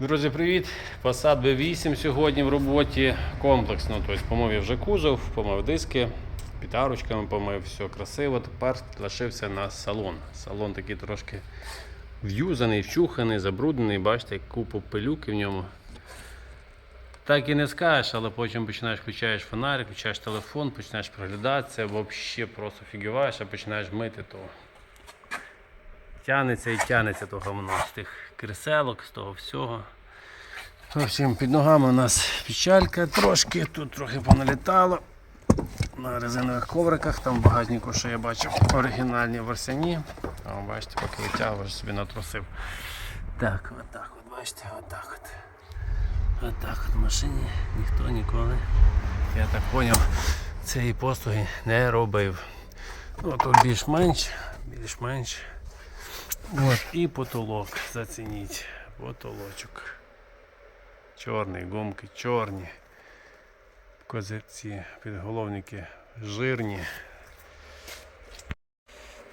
Друзі, привіт! Passat B8 сьогодні в роботі комплексно. Тобто помив я вже кузов, помив диски, підарочками помив, все красиво. Тепер лишився на салон. Салон такий трошки в'юзаний, вчуханий, забруднений. Бачите, купу пилюки в ньому. Так і не скажеш, але потім починаєш включаєш фонарик, включаєш телефон, починаєш приглядатися, взагалі просто фігіваєш, а починаєш мити то. Тянеться і тянеться то говно з тих креселок, з того всього. В общем, під ногами у нас печалька трошки, тут трохи поналітало. На резинових ковриках, там в що я бачив, оригінальні версяні. А бачите, поки витягуєш собі натрусив. Так, отак от, бачите, отак от. Отак от в машині ніхто ніколи, я так зрозумів, цієї послуги не робив. Ну, тут більш-менш, більш-менш. От, і потолок, зацініть. Потолочок. Чорний, гумки чорні. Козирці, підголовники жирні.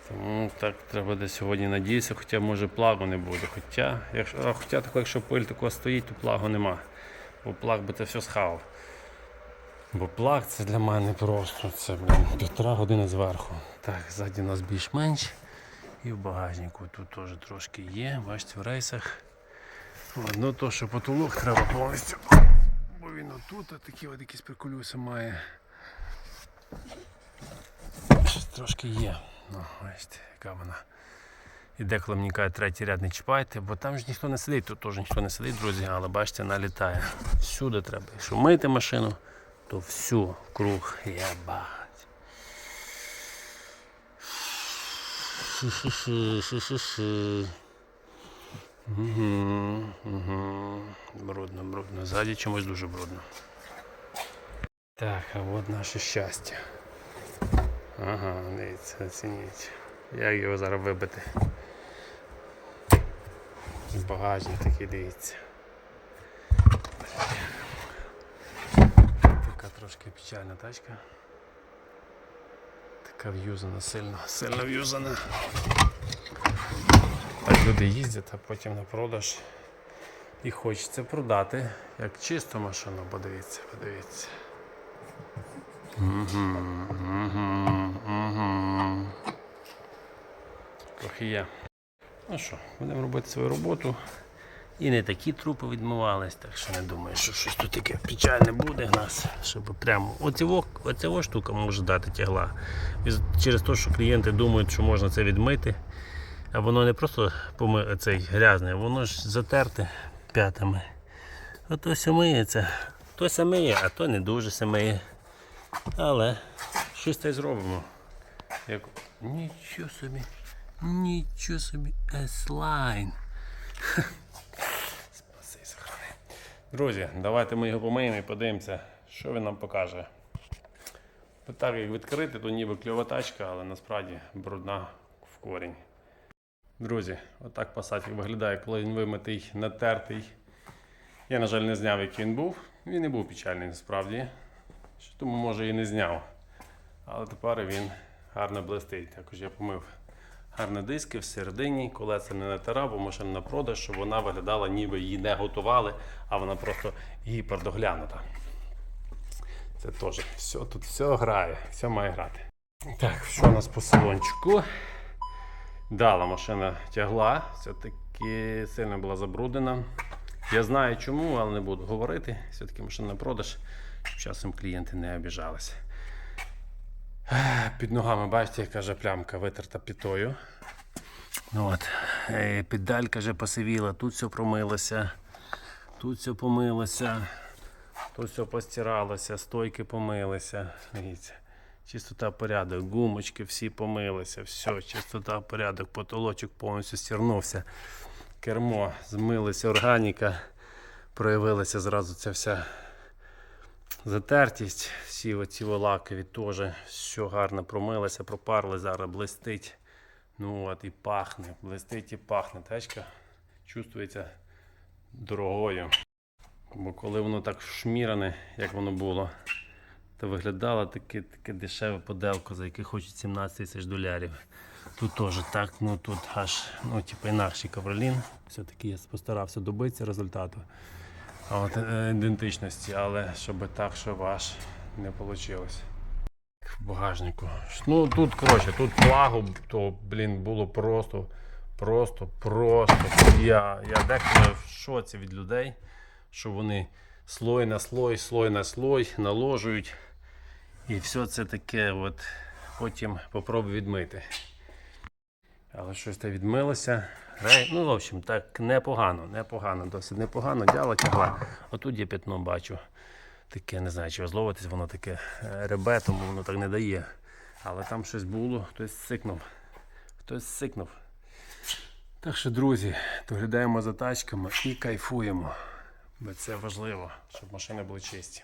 Тому так треба десь сьогодні надіятися, хоча може плагу не буде. Хоча, якщо, а хоча тако, якщо пиль такого стоїть, то плагу нема. Бо плаг би це все схавав. Бо плаг це для мене просто це блін, півтора години зверху. Так, ззаді нас більш-менш. І в багажнику тут теж трошки є, бачите, в рейсах. Одно то, що потолок треба повністю. Бо він отут, а такі от якісь приколюси має. Трошки є. Ну, бачите, яка вона. І деколи мені кажуть, третій ряд не чіпайте, бо там ж ніхто не сидить, тут теж ніхто не сидить, друзі, але бачите, налітає. Всюди треба. Якщо мити машину, то всю круг єбать. Угу. Брудно, брудно. Ззаді чомусь дуже брудно. Так, а от наше щастя. Ага, дивіться, оцініть. Як його зараз вибити? Багажник такий дивіться. Така трошки печальна тачка. Така в'юзана, сильно, сильно в'юзана. Так люди їздять, а потім на продаж. І хочеться продати як чисту машину, подивіться, подивіться. Угу, угу, угу. Трохи є. Ну що, будемо робити свою роботу. І не такі трупи відмивались, так що не думаю, що щось тут таке печальне буде в нас, щоб прямо оцього, оцього штука може дати тягла. Через те, що клієнти думають, що можна це відмити, а воно не просто поми... цей грязне, воно ж затерте п'ятами. Ото все миється. То миє, а то не дуже миє. Але щось й зробимо. Як... Нічого собі. Нічого собі. S-Line. Друзі, давайте ми його помиємо і подивимося, що він нам покаже. Так як відкрити, то ніби кльова тачка, але насправді брудна в корінь. Друзі, отак пасатик виглядає, коли він вимитий, натертий. Я, на жаль, не зняв, який він був. Він не був печальний насправді. Тому може і не зняв. Але тепер він гарно блистить. Також я помив гарні диски всередині, колеса не натирав, бо машина на продаж, щоб вона виглядала, ніби її не готували, а вона просто гіпердоглянута. Це теж все тут все грає, все має грати. Так, що у нас по салончику? Дала машина тягла, все-таки сильно була забруднена. Я знаю чому, але не буду говорити. Все-таки машина на продаж, щоб часом клієнти не обіжалися. Під ногами, бачите, яка же плямка витерта пітою. Ну От. Педалька вже посивіла, тут все промилося, тут все помилося, тут все постиралося, стойки помилися. Дивіться. Чистота порядок, гумочки всі помилися, все, чистота порядок, потолочок повністю стірнувся. Кермо змилося, органіка, проявилася зразу ця вся затертість, всі оці лакові теж все гарно промилося, пропарли, зараз блистить. Ну от і пахне, блистить і пахне. Тачка чувствується дорогою. Бо коли воно так шміране, як воно було, то виглядало таке, таке дешеве поделко, за яке хочуть 17 тисяч долярів. Тут теж так, ну тут аж, ну, типу, інакший ковролін. Все-таки я постарався добитися результату. От е, ідентичності, але щоб так, щоб аж не вийшло. В багажнику. Ну тут, коротше, тут плагу, то, блін, було просто, просто, просто. Я, я деколи в шоці від людей, що вони слой на слой, слой на слой наложують. І все це таке, от потім попробую відмити. Але щось те відмилося. Ну, в общем, так непогано, непогано, досить непогано. Дяло тягла. Отут я п'ятно бачу. Таке, не знаю, чи розловитись, воно таке е, ребе, тому воно так не дає. Але там щось було, хтось сикнув. Хтось сикнув. Так що, друзі, доглядаємо за тачками і кайфуємо. Бо це важливо, щоб машини були чисті.